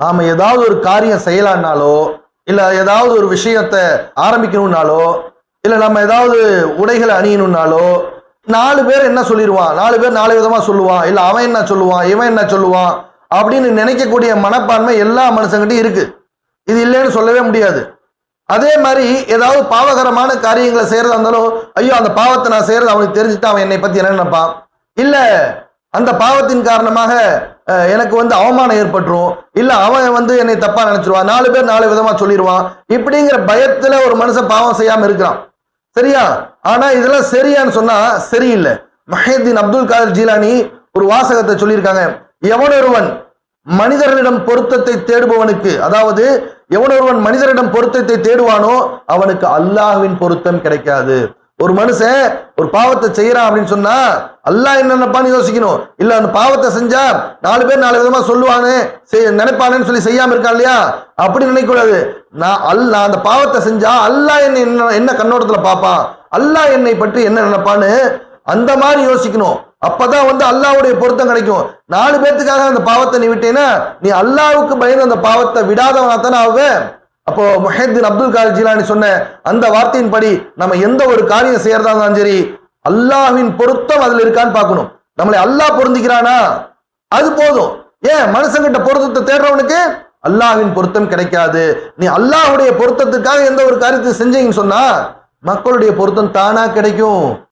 நாம ஏதாவது ஒரு காரியம் செய்யலான்னாலோ இல்ல ஏதாவது ஒரு விஷயத்தை ஆரம்பிக்கணும்னாலோ இல்ல நம்ம ஏதாவது உடைகளை அணியணும்னாலோ நாலு பேர் என்ன சொல்லிடுவான் நாலு பேர் நாலு விதமா சொல்லுவான். இல்ல அவன் என்ன சொல்லுவான்? இவன் என்ன சொல்லுவான்? அப்படின்னு நினைக்கக்கூடிய மனப்பான்மை எல்லா மனுஷங்கிட்டையும் இருக்கு. இது இல்லைன்னு சொல்லவே முடியாது. அதே மாதிரி ஏதாவது பாவகரமான காரியங்களை செய்யறதா இருந்தாலும் ஐயோ அந்த பாவத்தை நான் செய்யறது அவனுக்கு தெரிஞ்சுட்டு அவன் என்னை பத்தி என்ன நினைப்பான்? இல்ல அந்த பாவத்தின் காரணமாக எனக்கு வந்து அவமானம் ஏற்பட்டுரும். இல்லை அவன் வந்து என்னை தப்பாக நினச்சிருவான். நாலு பேர் நாலு விதமாக சொல்லிடுவான் இப்படிங்கிற பயத்தில் ஒரு மனுஷன் பாவம் செய்யாமல் இருக்கிறான். சரியா? ஆனால் இதெல்லாம் சரியான்னு சொன்னால் சரியில்லை. மஹேதீன் அப்துல் காதர் ஜீலானி ஒரு வாசகத்தை சொல்லியிருக்காங்க. எவனொருவன் மனிதர்களிடம் பொருத்தத்தை தேடுபவனுக்கு அதாவது எவனொருவன் மனிதரிடம் பொருத்தத்தை தேடுவானோ அவனுக்கு அல்லாஹ்வின் பொருத்தம் கிடைக்காது. ஒரு மனுஷன் ஒரு பாவத்தை செய்யறான் அப்படின்னு சொன்னா அல்லாஹ் என்னென்னப்பான்னு யோசிக்கணும்? இல்ல அந்த பாவத்தை செஞ்சா நாலு பேர் நாலு விதமா சொல்லுவானு செய்- நினைப்பானேன்னு சொல்லி செய்யாம இருக்கான் இல்லையா? அப்படி நினைக்கக்கூடாது. நான் அல் நான் அந்த பாவத்தை செஞ்சா அல்லாஹ் என்னை என்ன என்ன கண்ணோட்டத்துல பார்ப்பான்? அல்லாஹ் என்னை பற்றி என்ன நினைப்பான்னு அந்த மாதிரி யோசிக்கணும். அப்பதான் வந்து அல்லாஹ்வுடைய பொருத்தம் கிடைக்கும். நாலு பேர்த்துக்காக அந்த பாவத்தை நீ விட்டேன்னா நீ அல்லாவுக்கு பயந்து அந்த பாவத்தை விடாதவனா தானே ஆகுவேன்? அப்போ முஹேத்தின் அப்துல் காதர் ஜிலானி சொன்ன அந்த வார்த்தையின்படி நம்ம எந்த ஒரு காரியம் செய்யறதா இருந்தாலும் சரி அல்லாஹ்வின் பொருத்தம் அதுல இருக்கான்னு பார்க்கணும். நம்மளை அல்லாஹ் பொருந்திக்கிறானா? அது போதும். ஏன்? மனுஷங்கிட்ட பொருத்தத்தை தேடுறவனுக்கு அல்லாஹ்வின் பொருத்தம் கிடைக்காது. நீ அல்லாஹ்வுடைய பொருத்தத்துக்காக எந்த ஒரு காரியத்தை செஞ்சீங்கன்னு சொன்னா மக்களுடைய பொருத்தம் தானா கிடைக்கும்.